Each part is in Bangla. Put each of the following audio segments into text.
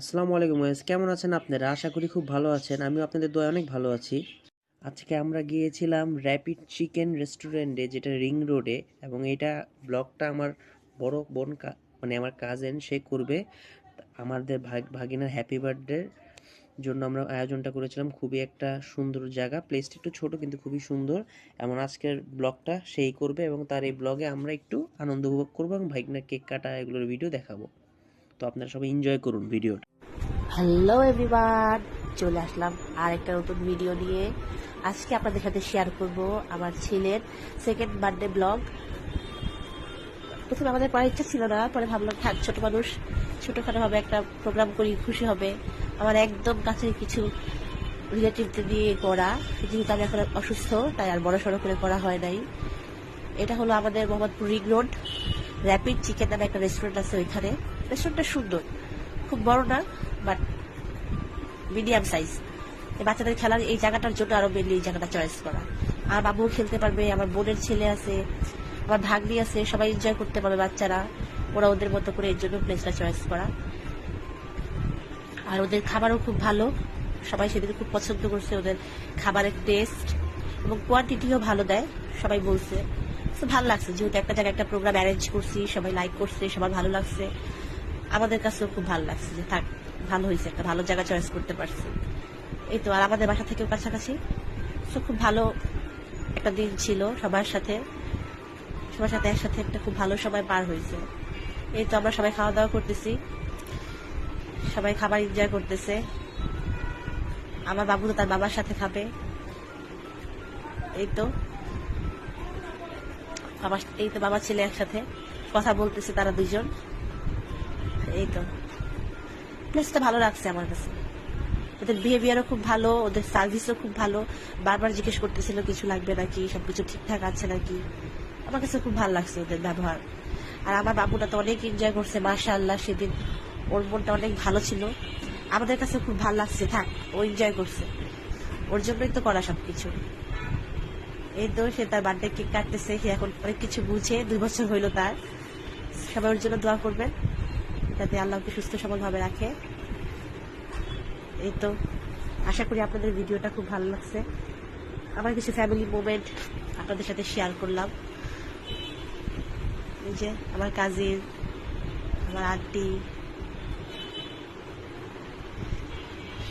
আসসালামু আলাইকুম গাইস কেমন আছেন আপনারা? আশা করি খুব ভালো আছেন। আমিও আপনাদের দোয়া অনেক ভালো আছি। আজকে আমরা গিয়েছিলাম র্যাপিড চিকেন রেস্টুরেন্টে যেটা রিং রোডে এবং এটা ব্লগটা আমার বড় বোন মানে আমার কাজেন সে করবে। আমাদের ভাগ, ভাগিনার হ্যাপি বার্থডে জন্য আমরা আয়োজনটা করেছিলাম। খুবই একটা সুন্দর জায়গা। প্লেসটা একটু ছোট, কিন্তু খুবই সুন্দর। এমন আজকের ব্লগটা সেই করবে, এবং তার এই ব্লগে আমরা একটু আনন্দ উপভোগ করব, এবং ভাগিনার কেক কাটা এগুলোর ভিডিও দেখাবো। তো আপনারা সবাই এনজয় করুন ভিডিওটা হ্যালো এভরিওয়ান চলে আসলাম আর একটা নতুন ভিডিও নিয়ে। আজকে আপনাদের সাথে শেয়ার করব আমার ছেলের সেকেন্ড বার্থডে ব্লগ প্রথমে আমাদের করার ইচ্ছা ছিল না, পরে ভাবলাম, থাক, ছোট মানুষ, ছোটখাটো ভাবে একটা প্রোগ্রাম করি, খুশি হবে। আমার একদম কাছে কিছু রিলেটিভদের দিয়ে করা যেহেতু আমি এখন অসুস্থ, তাই আর বড় সড়ো করে করা হয় নাই। এটা হলো আমাদের Mohammadpur ring road rapid chicken নামে একটা রেস্টুরেন্ট আছে ওইখানে। রেস্টুরেন্টটা সুন্দর। খুব বড় না বাট মিডিয়াম সাইজ বাচ্চাদের খেলার এই জায়গাটার জন্য আরও মেনলি এই জায়গাটা চয়েস করা। আর বাবুও খেলতে পারবে, আমার বোনের ছেলে আছে, আমার ভাগ্নি আছে, সবাই এনজয় করতে পারবে বাচ্চারা। ওরা ওদের মতো করে এর জন্য প্লেসটা চয়েস করা। আর ওদের খাবারও খুব ভালো। সবাই সেদিন খুব পছন্দ করছে ওদের খাবারের টেস্ট এবং কোয়ান্টিটিও ভালো দেয়, সবাই বলছে। তো ভালো লাগছে, যেহেতু একটা জায়গায় একটা প্রোগ্রাম অ্যারেঞ্জ করছি, সবাই লাইক করছে, সবার ভালো লাগছে। আমাদের কাছেও খুব ভালো লাগছে যে থাক, ভালো হয়েছে, একটা ভালো জায়গা চয়েস করতে পারছি। এই তো, আর আমাদের বাসা থেকেও কাছাকাছি। তো খুব ভালো একটা দিন ছিল সবার সাথে। সবার সাথে একসাথে একটা খুব ভালো সময় পার হয়েছে। এই তো, আমরা সবাই খাওয়া দাওয়া করতেছি। সবাই খাবার এনজয় করতেছে। আমার বাবু তো তার বাবার সাথে খাবে। এই তো। বাবা এই তো বাবা ছেলে একসাথে। কথা বলতেছে তারা দুজন এই তো। প্লেসটা ভালো লাগছে আমার কাছে। ওদের বিহেভিয়ারও খুব ভালো, ওদের সার্ভিসও খুব ভালো। বারবার জিজ্ঞেস করতেছিল, কিছু লাগবে নাকি? সবকিছু ঠিকঠাক আছে নাকি? আমার কাছে খুব ভালো লাগছে ওদের ব্যবহার। আর আমার বাবুটা তো অনেক এনজয় করছে মাশা আল্লাহ সেদিন ওর মনটা অনেক ভালো ছিল। আমাদের কাছে খুব ভালো লাগছে, থাক, ও এনজয় করছে। ওর জন্যই তো করা সবকিছু। এই তো সে তার বার্থডে কেক কাটতেছে, সে এখন অনেক কিছু বুঝে, দুই বছর হইল তার। সবাই ওর জন্য দোয়া করবেন, যাতে আল্লাহকে সুস্থ সবল ভাবে রাখে। এই তো, আশা করি আপনাদের ভিডিওটা খুব ভালো লাগছে। আমার কিছু ফ্যামিলি মোমেন্ট আপনাদের সাথে শেয়ার করলাম। এই যে, আমার কাজিন আমার আন্টি।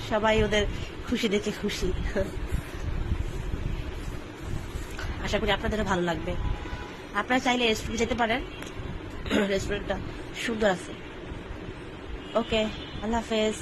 সবাই ওদের খুশি দেখে খুশি। আশা করি আপনাদেরও ভালো লাগবে। আপনারা চাইলে রেস্টুরেন্ট যেতে পারেন। রেস্টুরেন্টটা সুন্দর আছে। ওকে আল্লাহ হাফেজ।